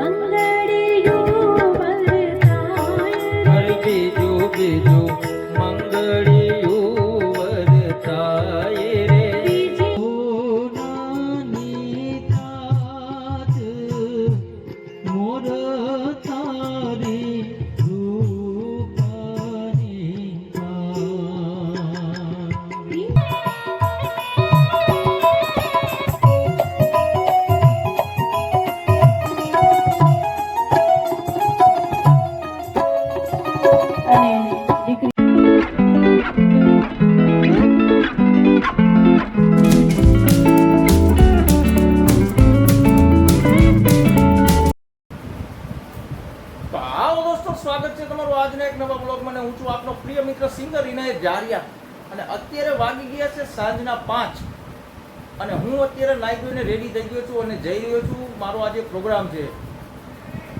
我们。હું છું આપનો પ્રિય મિત્ર સિંગર ઇનાયત જારિયા. અને અત્યારે વાગી ગયા છે સાંજના પાંચ. અને હું અત્યારે નાઈ રેડી થઈ ગયો છું અને જઈ રહ્યો છું. મારો આજે પ્રોગ્રામ છે.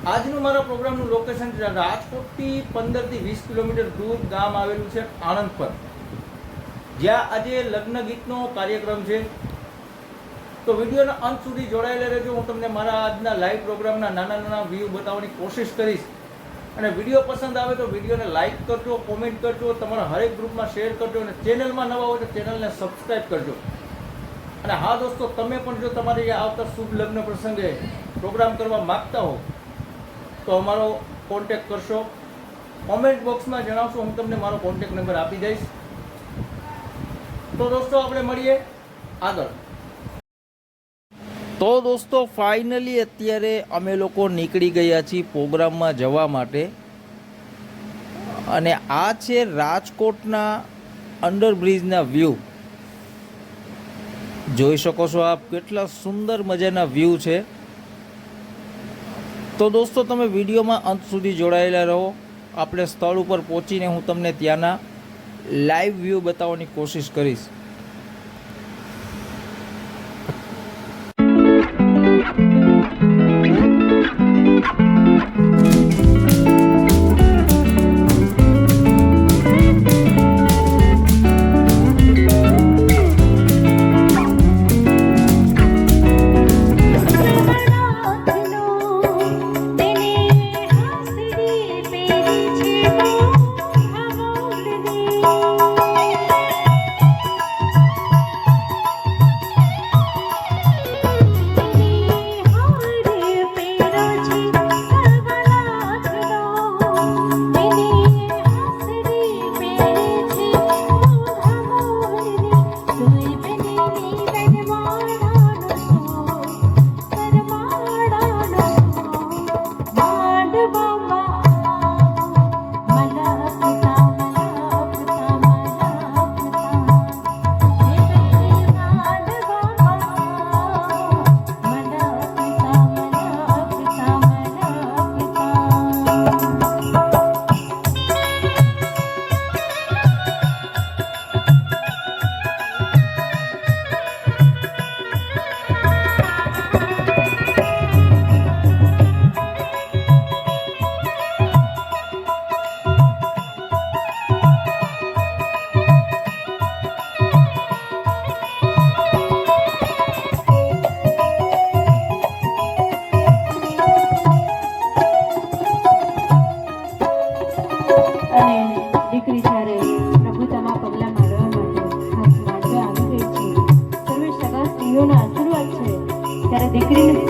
આજનું મારા પ્રોગ્રામનું લોકેશન રાજકોટથી પંદરથી વીસ કિલોમીટર દૂર ગામ આવેલું છે આણંદ પર જ્યાં આજે લગ્ન ગીતનો કાર્યક્રમ છે. તો વિડીયોના અંત સુધી જોડાયેલા રહેજો. હું તમને મારા આજના લાઈવ પ્રોગ્રામના નાના નાના વ્યૂ બતાવવાની કોશિશ કરીશ. અને વીડિયો પસંદ આવે તો વિડીયોને લાઇક કરજો કોમેન્ટ કરજો, તમારા હરેક ગ્રુપમાં શેર કરજો અને ચેનલમાં નવા હોય તો ચેનલને સબસ્ક્રાઈબ કરજો. અને હા દોસ્તો, તમે પણ જો તમારે આવતા શુભ લગ્ન પ્રસંગે પ્રોગ્રામ કરવા માગતા હો, તો અમારો કોન્ટેક કરશો. કોમેન્ટ બોક્સમાં જણાવશો, હું તમને મારો કોન્ટેક નંબર આપી દઈશ. તો દોસ્તો, આપણે મળીએ આગળ. તો દોસ્તો ફાઇનલી અત્યારે અમે લોકો નીકળી ગયા છીએ પ્રોગ્રામમાં જવા માટે. અને આ છે રાજકોટના અંડરબ્રિજના વ્યૂ જોઈ શકો છો આપ કેટલા સુંદર મજાના વ્યૂ છે. તો દોસ્તો, તમે વિડીયોમાં અંત સુધી જોડાયેલા રહો. આપણે સ્થળ ઉપર પહોંચીને હું તમને ત્યાંના લાઈવ વ્યૂ બતાવવાની કોશિશ કરીશ. Thank you.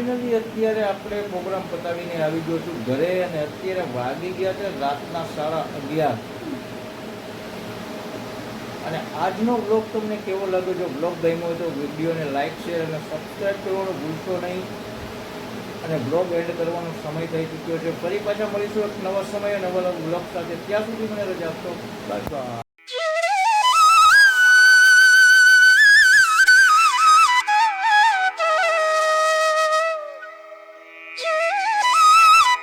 ફાઇનલી અત્યારે આપણે પ્રોગ્રામ પતાવીને આવી ગયો છું ઘરે અને અત્યારે વાગી ગયા છે રાતના સાડા અગિયાર. અને આજનો બ્લોગ તમને કેવો લાગ્યો? જો બ્લોગ ગમ્યો હોય તો વિડીયોને લાઇક શેર અને સબસ્ક્રાઈબ કરવાનું ભૂલશો નહીં. અને બ્લોગ એન્ડ કરવાનો સમય થઈ ચૂક્યો છે. ફરી પાછા મળીશું એક નવા સમયે નવા બ્લોગ સાથે. ત્યાં સુધી મને રજા આપશો. બાય